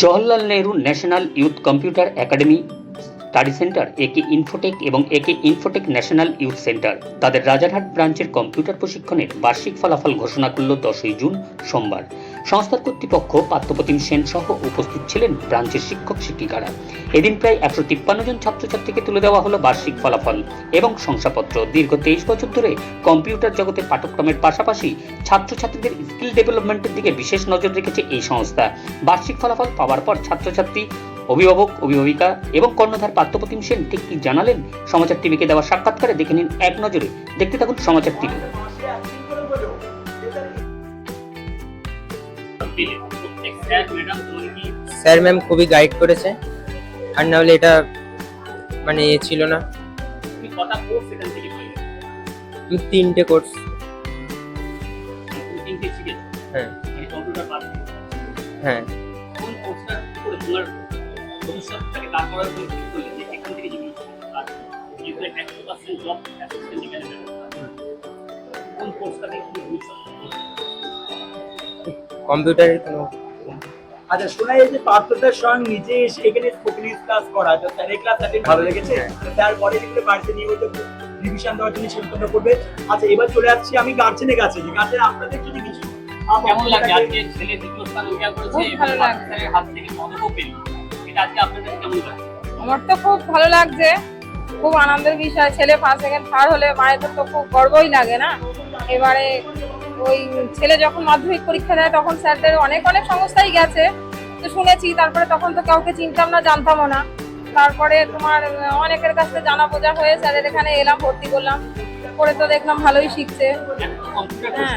Jawaharlal Nehru national youth computer academy study centre, AK Infotech এবং একে Infotech national youth centre. তাদের রাজারহাট ব্রাঞ্চের computer প্রশিক্ষণের বার্ষিক ফলাফল ঘোষণা করল দশই জুন সোমবার। সংস্থার কর্তৃপক্ষ পার্থপ্রতিম সেন সহ উপস্থিত ছিলেন ব্রাঞ্চের শিক্ষক শিক্ষিকারা। এদিন প্রায় একশো তিপ্পান্ন জন ছাত্রছাত্রীকে তুলে দেওয়া হলো বার্ষিক ফলাফল এবং শংসাপত্র। দীর্ঘ তেইশ বছর ধরে কম্পিউটার জগতে পাঠ্যক্রমের পাশাপাশি ছাত্রছাত্রীদের স্কিল ডেভেলপমেন্টের দিকে বিশেষ নজর রেখেছে এই সংস্থা। বার্ষিক ফলাফল পাওয়ার পর ছাত্রছাত্রী, অভিভাবক, অভিভাবিকা এবং কর্ণধার পার্থপ্রতিম সেন ঠিক কি জানালেন? সমাচার টিভিকে দেওয়া সাক্ষাৎকারে দেখে নিন এক নজরে। দেখতে থাকুন সমাচার টিভি। স্যার ম্যাম খুবই গাইড করেছে। আর না হলে এটা মানে এ ছিল না। আমি তিনটে কোর্স হ্যাঁ। হ্যাঁ। কম্পিউটারের কোনো আচ্ছা শোনা যায় যে পার্থদার স্বয়ং নিজে এসে এখানে স্পোকেন ক্লাস করা তো স্যারের ক্লাস অ্যাটেন্ড ভালো লেগেছে। তারপরে যেগুলো বাড়িতে নিয়মিত রিভিশন দেওয়ার জন্য সেগুলো করবে। আচ্ছা এবার চলে যাচ্ছি আমি গার্জেনের কাছে। যে গার্জেন আপনাদের যদি কিছু কেমন লাগে আজকে ছেলে দ্বিতীয় স্থান অধিকার করেছে এবং ভালো হাত থেকে পদকও পেল এটা আজকে আপনাদের কেমন লাগে আমার তো খুব ভালো লাগছে। খুব আনন্দের বিষয়। ছেলে ফার্স্ট সেকেন্ড থার্ড হলে মায়ের তো খুব গর্বই লাগে না? এবারে ওই ছেলে যখন মাধ্যমিক পরীক্ষা দেয় তখন স্যারদের অনেক অনেক সংস্থাই গেছে। তো শুনেছি তারপরে তখন তো কাউকে চিনতাম না জানতামও না। তারপরে তোমার অনেকের কাছ থেকে জানা বোঝা হয়ে স্যারের এখানে এলাম ভর্তি করলাম। করে তো দেখলাম ভালোই শিখছে। হ্যাঁ।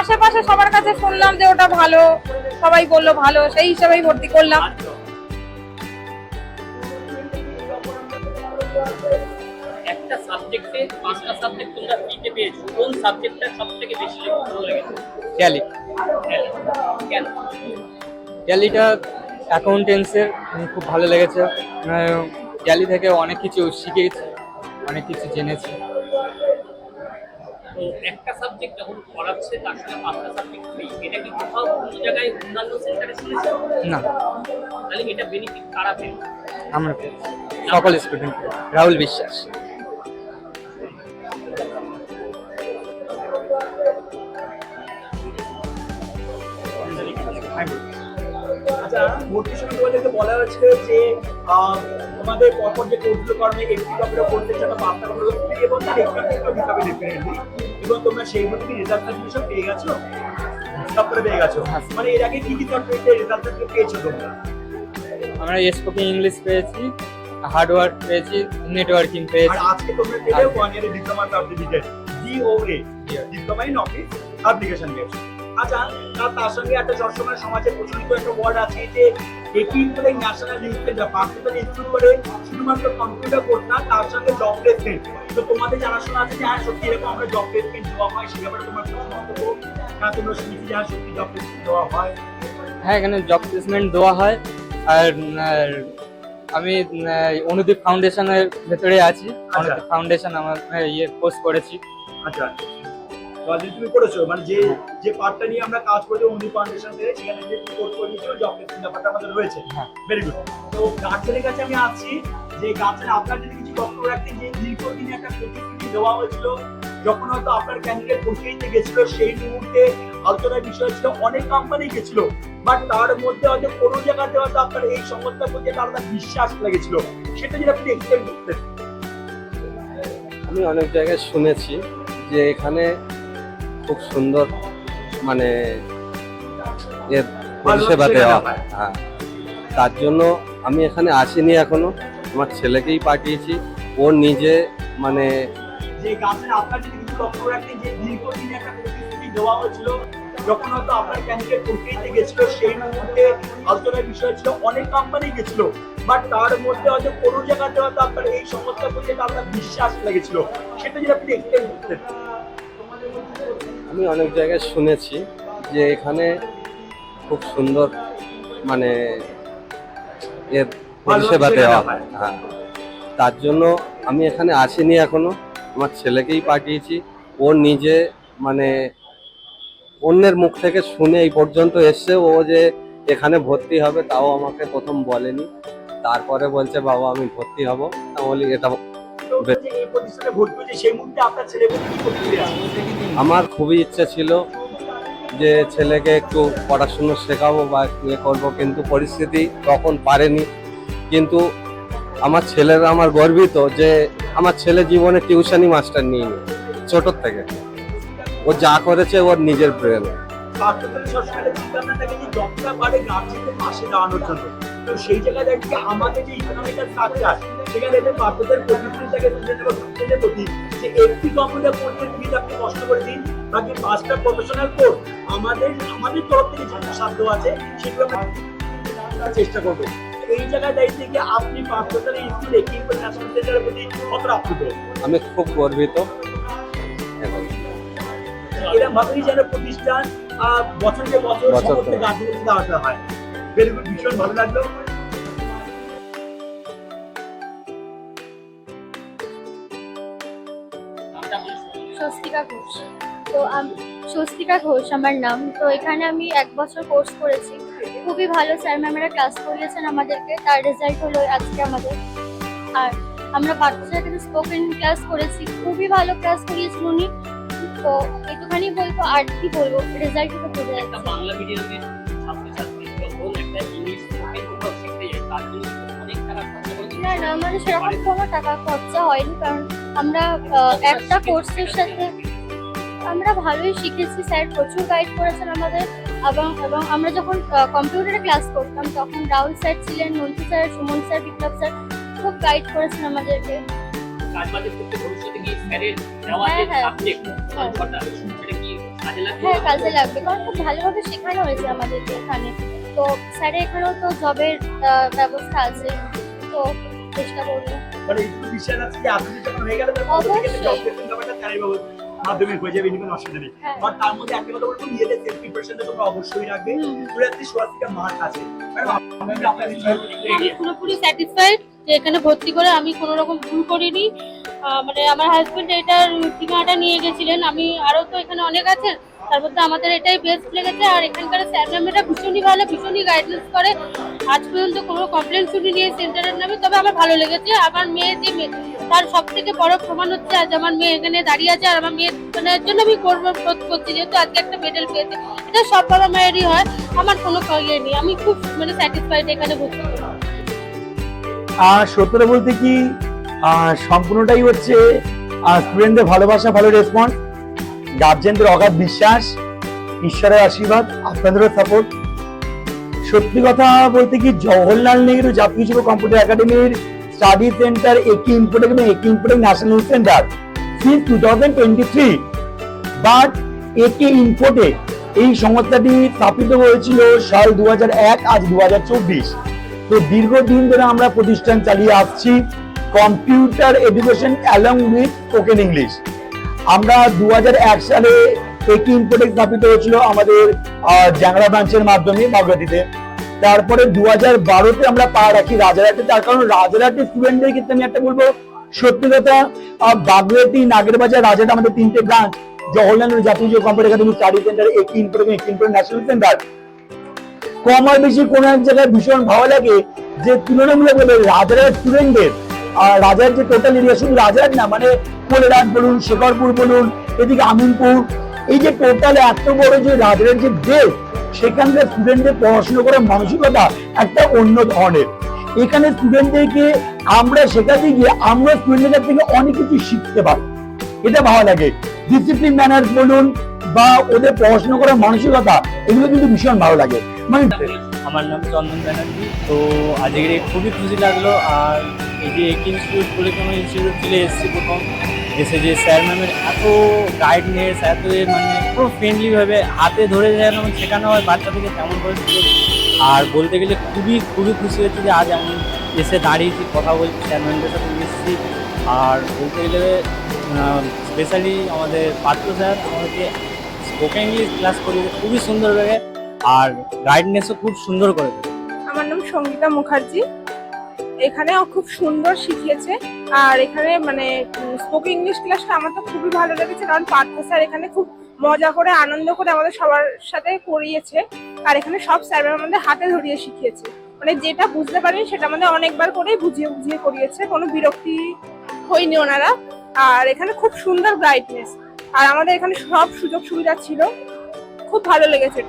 আশেপাশে সবার কাছে শুনলাম যে ওটা ভালো সবাই বলল ভালো সেই হিসেবেই ভর্তি করলাম। পাঁচটা সাবজেক্ট তোমরা ফ্রিতে পেয়েছ। কোন সাবজেক্টটা সব থেকে বেশি ভালো লেগেছে ট্যালি কেন ট্যালিটা অ্যাকাউন্টেন্সের খুব ভালো লেগেছে। ট্যালি থেকে অনেক কিছু শিখেছি অনেক কিছু জেনেছি। তো একটা সাবজেক্ট যখন পড়াচ্ছে তার সঙ্গে পাঁচটা সাবজেক্ট ফ্রি এটা কি কোথাও কোনো জায়গায় অন্যান্য সেন্টারে শুনেছো? না। তাহলে এটা বেনিফিট কারা পেল আমরা। সকল স্টুডেন্ট রাহুল বিশ্বাস। ভর্তির সময় তোমাদেরকে বলা হয়েছিল যে তোমাদের পরপর যে কোর্সগুলো করবে একটি কপির কোর্সের জন্য পাঁচটা করে ফ্রি এবং তার একটু একটু দিতে হবে ডেফিনেটলি এবং তোমরা সেই মতো রেজাল্ট সার্টিফিকেশন পেয়ে গেছো? সব পেয়ে গেছো? মানে এর আগে কি কি সার্টিফিকেট রেজাল্ট সার্টিফিকেট পেয়েছ তোমরা? আমরা স্পোকেন ইংলিশ পেয়েছি হার্ডওয়ার্ক পেয়েছি নেটওয়ার্কিং পেয়েছি। আর আজকে তোমরা পেলে ওয়ান ইয়ারের diploma certificate DOA diploma in office application পেয়েছ। আচ্ছা তার তার সঙ্গে একটা সবসময় সমাজে প্রচলিত একটা ওয়ার্ড আছে যে একই করে ন্যাশনাল সেন্টার পাকিস্তান ইনস্টিটিউট করে শুধুমাত্র কম্পিউটার কোর্স না তার সঙ্গে জব প্লেসমেন্ট তো তোমাদের জানাশোনা আছে যে হ্যাঁ সত্যি এরকম আমরা জব প্লেসমেন্ট দেওয়া হয় সে ব্যাপারে তোমার কোনো হ্যাঁ তোমরা শুনেছি যে হ্যাঁ সত্যি জব প্লেসমেন্ট দেওয়া হয়। হ্যাঁ এখানে জব প্লেসমেন্ট দেওয়া হয়। আর আমি অনুদীপ ফাউন্ডেশনের ভেতরে আছি। অনুদীপ ফাউন্ডেশন আমার ইয়ে পোস্ট করেছি। আচ্ছা। তুমি করেছ মানে যে যে পার্টটা নিয়ে আমরা কাজ করেছি অনুদীপ ফাউন্ডেশন থেকে সেখানে যে কোর্স করে নিয়েছিল জব ব্যাপারটা আমাদের রয়েছে। হ্যাঁ। ভেরি গুড তো গার্জেনের কাছে আমি আসছি যে গার্জেন আপনার যদি কিছু বক্তব্য রাখতেন যে দীর্ঘদিনে একটা প্রতিশ্রুতি দেওয়া হয়েছিল যখন হয়তো আপনার ক্যান্ডিডেট দিতে গেছিল সেই মুহূর্তে আলোচনার বিষয় ছিল অনেক কোম্পানি গেছিল বাট তার মধ্যে হয়তো কোনো জায়গাতে হয়তো আপনার এই সংস্থার প্রতি একটা আলাদা বিশ্বাস লেগেছিল। সেটা যদি আপনি এক্সপ্লেন করতেন। আমি অনেক জায়গায় শুনেছি যে এখানে খুব সুন্দর মানে এর পরিষেবা দেওয়া হয়। তার জন্য আমি এখানে আসিনি এখনও। আমার ছেলেকেই পাঠিয়েছি। ও নিজে মানে সেটা আমি অনেক জায়গায় শুনেছি যে এখানে খুব সুন্দর মানে এর পরিষেবা দেওয়া হয়। হ্যাঁ। তার জন্য আমি এখানে আসিনি এখনও। আমার ছেলেকেই পাঠিয়েছি। ও নিজে মানে অন্যের মুখ থেকে শুনে এই পর্যন্ত এসছে। ও যে এখানে ভর্তি হবে তাও আমাকে প্রথম বলেনি। তারপরে বলছে বাবা আমি ভর্তি হব। বলি এটা আমার খুবই ইচ্ছা ছিল যে ছেলেকে একটু পড়াশুনো শেখাবো বা একটু ইয়ে করব কিন্তু পরিস্থিতি তখন পারেনি। কিন্তু আমার ছেলেরা আমার গর্বিত যে আমার ছেলে জীবনে টিউশনি মাস্টার নিয়ে ছোটোর থেকে। ও যা করেছে ওর নিজের ব্রেন পার্থক্য সবসময় একটা চিন্তা ভাবনা থাকে যে যতটা পারে গার্জেনদের পাশে দাঁড়ানোর জন্য। তো সেই জায়গায় আমাদের যে ইকোনমিক্যাল সেখানে দেখবেন পার্থক্যের প্রতিষ্ঠান থেকে স্টুডেন্ট এবং প্রতি যে একটি কম্পিউটার কোর্সে ফিজ আপনি কষ্ট করে দিন বাকি পাঁচটা প্রফেশনাল কোর্স আমাদের আমাদের তরফ থেকে যেটা সাধ্য আছে সেগুলো আমরা চেষ্টা করব। এই জায়গায় দায়িত্বে গিয়ে আপনি পার্থক্যের স্কুলে কি ন্যাশনাল সেন্টারের প্রতি কতটা আপ্লুত? আমি খুব গর্বিত। এরকম ভাবেই যেন প্রতিষ্ঠান বছরকে বছর সমস্ত। হয় ভেরি গুড ভীষণ ভালো লাগল। স্বস্তিকা ঘোষ। তো আম- স্বস্তিকা ঘোষ আমার নাম। তো এখানে আমি এক বছর কোর্স করেছি। খুবই ভালো স্যার ম্যামেরা ক্লাস করিয়েছেন আমাদেরকে। তার রেজাল্ট হলো আজকে আমাদের। আর আমরা বাচ্চাদের কাছে স্পোকেন ক্লাস করেছি। খুবই ভালো ক্লাস করিয়েছেন উনি। তো একটুখানি বলব আর কি বলব? রেজাল্ট তো বোঝা যাচ্ছে। বাংলা ছাত্রছাত্রী যখন একটা ইংলিশ স্পোকেন কোথাও শিখতে যায় তার জন্য অনেক টাকা খরচা না না আমাদের সেরকম কোনো টাকা খরচা হয়নি কারণ আমরা একটা কোর্সের সাথে আমরা ভালোই শিখেছি স্যার। প্রচুর গাইড করেছেন আমাদের। এবং এবং আমরা যখন কম্পিউটারে ক্লাস করতাম তখন রাহুল স্যার ছিলেন Nandu sir Suman sir Biplab sir খুব গাইড করেছেন আমাদেরকে। যে হ্যাঁ, হ্যাঁ। হ্যাঁ কাজে লাগবে। কারণ খুব ভালোভাবে শেখানো হয়েছে আমাদেরকে এখানে। তো স্যারের এখানেও তো জবের ব্যবস্থা আছে। তো চেষ্টা করব। মানে যখন হয়ে গেলে হয়ে যাবে কোনো অসুবিধা নেই। আর তার মধ্যে একটা কথা বলব নিজেদের সেলফ প্রিপারেশনটা তোমরা অবশ্যই রাখবে। সোয়াস্তিকা আছে। একটু আমি পুরোপুরি স্যাটিসফাইড যে এখানে ভর্তি করে আমি কোনো রকম ভুল করিনি। মানে আমার হাজবেন্ড এটার ঠিকানাটা নিয়ে গেছিলেন আমি আরও তো এখানে অনেক আছেন তার মধ্যে আমাদের এটাই বেস্ট লেগেছে। আর এখানকার স্যার ম্যামেরা ভীষণই ভালো, ভীষণই গাইডেন্স করে। আজ পর্যন্ত কোনো কমপ্লেন শুনিনি এই সেন্টারের নামে, তবে আমার ভালো লেগেছে। আমার মেয়ে যে মেয়ে, তার সব থেকে বড় প্রমাণ হচ্ছে আজ আমার মেয়ে এখানে দাঁড়িয়ে আছে, আর আমার মেয়ের জন্য আমি গর্ব বোধ করছি, যেহেতু আজকে একটা মেডেল পেয়েছে। এটা সব বাবা মায়েরই হয়, আমার কোনো ইয়ে নেই। আমি খুব মানে স্যাটিসফাইড এখানে ভর্তি আর সত্যটা বলতে কি সম্পূর্ণটাই হচ্ছে স্টুডেন্টদের ভালোবাসা, ভালো রেসপন্স গার্জেনদের অগাধ বিশ্বাস, ঈশ্বরের আশীর্বাদ, আপনাদেরও সাপোর্ট সত্যি কথা বলতে কি, জওহরলাল নেহরু জাতীয় যুব কম্পিউটার একাডেমির স্টাডি সেন্টার একি ইনপুটেক এবং AK Infotech national centre since two thousand twenty three but AK Infotech এই সংস্থাটি স্থাপিত হয়েছিল সাল দু এক, আজ দু চব্বিশ। তো দীর্ঘদিন ধরে আমরা প্রতিষ্ঠান চালিয়ে আসছি computer education along with spoken English আমরা দু হাজার এক সালে একটি ইনফোটেক স্থাপিত হয়েছিল আমাদের জ্যাংড়া ব্রাঞ্চের মাধ্যমে বাগদাদিতে তারপরে দু হাজার বারোতে আমরা পা রাখি রাজারহাটে। তার কারণ রাজারহাটের স্টুডেন্টদের ক্ষেত্রে আমি একটা বলব, সত্যি কথা বাগদাদি নাগেরবাজার, রাজারহাট আমাদের তিনটে ব্রাঞ্চ জওহরলাল জাতীয় যুব কম্পিউটার একাডেমি স্টাডি সেন্টার একি ইনফোটেক একি ইনফোটেক ন্যাশনাল সেন্টার কম আর বেশি কোনো এক জায়গায় ভীষণ ভালো লাগে যে তুলনামূলকভাবে রাজারহাট স্টুডেন্টদের আর রাজার যে টোটাল এরিয়া শুধু রাজারহাট না মানে কোলেরাট বলুন, শেখরপুর বলুন, এদিকে আমিনপুর, এই যে টোটাল এত বড় যে রাজারের যে দেশ সেখানকার স্টুডেন্টদের পড়াশোনা করার মানসিকতা একটা অন্য ধরনের। এখানে স্টুডেন্টদেরকে আমরা শেখাতে গিয়ে আমরা স্টুডেন্টদের থেকে অনেক কিছু শিখতে পারি। এটা ভালো লাগে। ডিসিপ্লিন ম্যানার্স বলুন বা ওদের পড়াশোনা করার মানসিকতা, এগুলো কিন্তু ভীষণ ভালো লাগে। মানে আমার নাম চন্দন ব্যানার্জি। তো আজকের খুবই খুশি লাগল আর এই যে এক ইনস্টিটিউট বলে কোনো ইনস্টিটিউট চলে এসেছি প্রথম। এসে যে স্যার ম্যামের এত গাইডনেস এত মানে পুরো ফ্রেন্ডলিভাবে হাতে ধরে যেন শেখানো হয় বাচ্চা থেকে তেমন করে। আর বলতে গেলে খুবই খুবই খুশি হচ্ছে যে আজ আমি এসে দাঁড়িয়েছি, কথা বলছি, স্যার ম্যামদের সাথে মিশছি। আর বলতে গেলে স্পেশালি আমাদের পার্থ স্যার আমাদেরকে স্পোকেন ইংলিশ ক্লাস করিয়ে খুবই সুন্দরভাবে আর গাইডনেসও খুব সুন্দর করে দেবে আমার নাম সঙ্গীতা মুখার্জি। এখানেও খুব সুন্দর শিখিয়েছে। আর এখানে মানে স্পোকেন ইংলিশ ক্লাসটা আমার তো খুবই ভালো লেগেছে, কারণ পার্থ স্যার এখানে খুব মজা করে, আনন্দ করে আমাদের সবার সাথে করিয়েছে। আর এখানে সব স্যার আমাদের হাতে ধরিয়ে শিখিয়েছে। মানে যেটা বুঝতে পারিনি, সেটা আমাদের অনেকবার করেই বুঝিয়ে বুঝিয়ে করিয়েছে। কোনো বিরক্তি হয়নি ওনারা। আর এখানে খুব সুন্দর ব্রাইটনেস আর আমাদের এখানে সব সুযোগ সুবিধা ছিল। খুব ভালো লেগেছে।